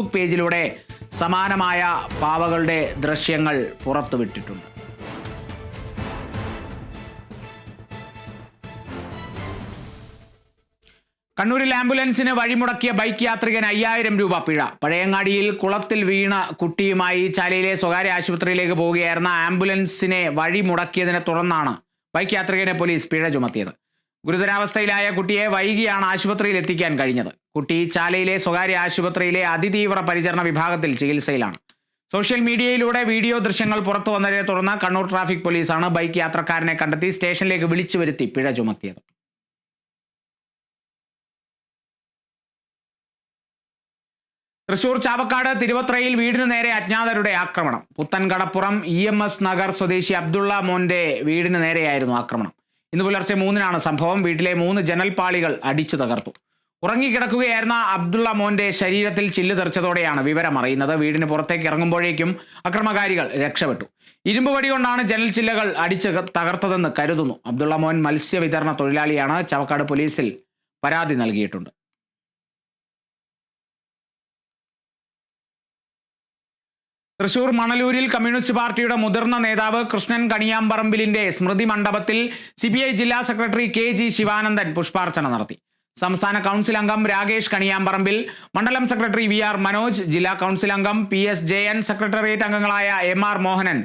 Facebook പേജിലൂടെ സമാനമായ പാവകളുടെ ദൃശ്യങ്ങൾ പുറത്തുവിട്ടിട്ടുണ്ട്. കണ്ണൂരിൽ ആംബുലൻസിന് വഴിമുടക്കിയ ബൈക്ക് യാത്രികൻ അയ്യായിരം രൂപ പിഴ. പഴയങ്ങാടിയിൽ കുളത്തിൽ വീണ കുട്ടിയുമായി ചാലയിലെ സ്വകാര്യ ആശുപത്രിയിലേക്ക് പോവുകയായിരുന്ന ആംബുലൻസിനെ വഴിമുടക്കിയതിനെ തുടർന്നാണ് ബൈക്ക് യാത്രികനെ പോലീസ് പിഴ ചുമത്തിയത്. ഗുരുതരാവസ്ഥയിലായ കുട്ടിയെ വൈകിയാണ് ആശുപത്രിയിൽ എത്തിക്കാൻ കഴിഞ്ഞത്. കുട്ടി ചാലയിലെ സ്വകാര്യ ആശുപത്രിയിലെ അതിതീവ്ര പരിചരണ വിഭാഗത്തിൽ ചികിത്സയിലാണ്. സോഷ്യൽ മീഡിയയിലൂടെ വീഡിയോ ദൃശ്യങ്ങൾ പുറത്തു വന്നതിനെ തുടർന്ന് കണ്ണൂർ ട്രാഫിക് പോലീസാണ് ബൈക്ക് യാത്രക്കാരനെ കണ്ടെത്തി സ്റ്റേഷനിലേക്ക് വിളിച്ചു വരുത്തി പിഴ ചുമത്തിയത്. തൃശൂർ ചാവക്കാട് തിരുവത്രയിൽ വീടിനു നേരെ അജ്ഞാതരുടെ ആക്രമണം. Puthenkadappuram E M S Nagar സ്വദേശി അബ്ദുള്ള മോന്റെ വീടിനു നേരെയായിരുന്നു ആക്രമണം. ഇന്ന് പുലർച്ചെ മൂന്നിനാണ് സംഭവം. വീട്ടിലെ മൂന്ന് ജനൽപാളികൾ അടിച്ചു തകർത്തു. ഉറങ്ങിക്കിടക്കുകയായിരുന്ന അബ്ദുള്ള മോന്റെ ശരീരത്തിൽ ചില്ല് തെറിച്ചതോടെയാണ് വിവരം അറിയുന്നത്. വീടിന് പുറത്തേക്ക് ഇറങ്ങുമ്പോഴേക്കും അക്രമകാരികൾ രക്ഷപ്പെട്ടു. ഇരുമ്പ് വടി കൊണ്ടാണ് ജനൽ ചില്ലകൾ അടിച്ച് തകർത്തതെന്ന് കരുതുന്നു. അബ്ദുള്ള മോൻ മത്സ്യവിതരണ തൊഴിലാളിയാണ്. ചവക്കാട് പോലീസിൽ പരാതി നൽകിയിട്ടുണ്ട്. തൃശൂർ മണലൂരിൽ കമ്മ്യൂണിസ്റ്റ് പാർട്ടിയുടെ മുതിർന്ന നേതാവ് കൃഷ്ണൻ കണിയാമ്പറമ്പിലിന്റെ സ്മൃതി മണ്ഡപത്തിൽ സി ജില്ലാ സെക്രട്ടറി കെ ജി ശിവാനന്ദൻ പുഷ്പാർച്ചന നടത്തി. സംസ്ഥാന കൗൺസിൽ അംഗം രാകേഷ് കണിയാമ്പറമ്പിൽ മണ്ഡലം സെക്രട്ടറി വി ആർ മനോജ് ജില്ലാ കൗൺസിൽ അംഗം പി എസ് ജയൻ സെക്രട്ടേറിയറ്റ് അംഗങ്ങളായ എം ആർ മോഹനൻ